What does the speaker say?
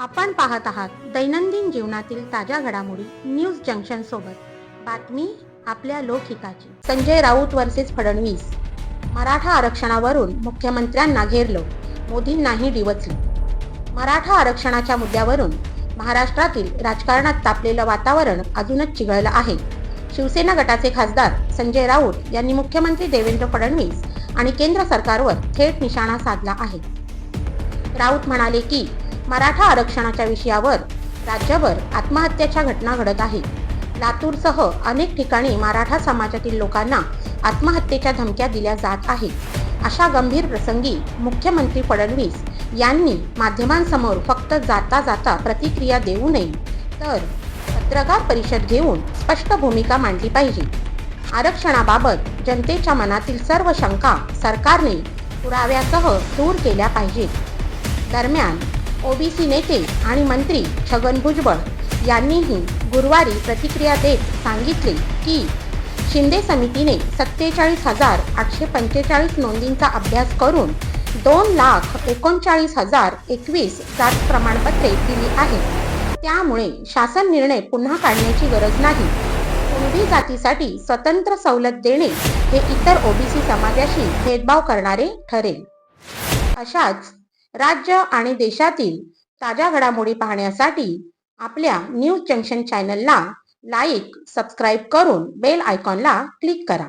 आपण पाहत आहात दैनंदिन जीवनातील ताज्या घडामोडी न्यूज जंक्शन सोबत. बातमी आपल्या लोकहिताची. संजय राऊत वर्सेस फडणवीस. मराठा आरक्षणावरून मुख्यमंत्र्यांना घेरलं. मोदींनाही डिवचलं. मराठा आरक्षणाच्या मुद्द्यावरून महाराष्ट्रातील राजकारणात तापलेलं वातावरण अजूनच चिघळलं आहे. शिवसेना गटाचे खासदार संजय राऊत यांनी मुख्यमंत्री देवेंद्र फडणवीस आणि केंद्र सरकारवर थेट निशाणा साधला आहे. राऊत म्हणाले की मराठा आरक्षणाच्या विषयावर राज्यभर आत्महत्याच्या घटना घडत आहेत. लातूरसह अनेक ठिकाणी मराठा समाजातील लोकांना आत्महत्येच्या धमक्या दिल्या जात आहेत. अशा गंभीर प्रसंगी मुख्यमंत्री फडणवीस यांनी माध्यमांसमोर फक्त जाता जाता प्रतिक्रिया देऊ नये तर पत्रकार परिषद घेऊन स्पष्ट भूमिका मांडली पाहिजे. आरक्षणाबाबत जनतेच्या मनातील सर्व शंका सरकारने पुराव्यासह दूर केल्या पाहिजेत. दरम्यान ओबीसी नेते आणि मंत्री छगन भुजबळ यांनीही गुरुवारी प्रतिक्रिया देत सांगितले की शिंदे समितीने सत्तेचाळीस हजार आठशे पंचेचाळीस नोंदींचा अभ्यास करून दोन लाख एकोणचाळीस हजार एकवीस जात प्रमाणपत्रे दिली आहेत. त्यामुळे शासन निर्णय पुन्हा काढण्याची गरज नाही. कुणबी जातीसाठी स्वतंत्र सवलत देणे हे इतर ओबीसी समाजाशी भेदभाव करणारे ठरेल. अशाच राज्य आणि देशातील ताज्या घडामोडी पाहण्यासाठी आपल्या न्यूज जंक्शन चॅनलला लाईक सबस्क्राईब करून बेल आयकॉनला क्लिक करा.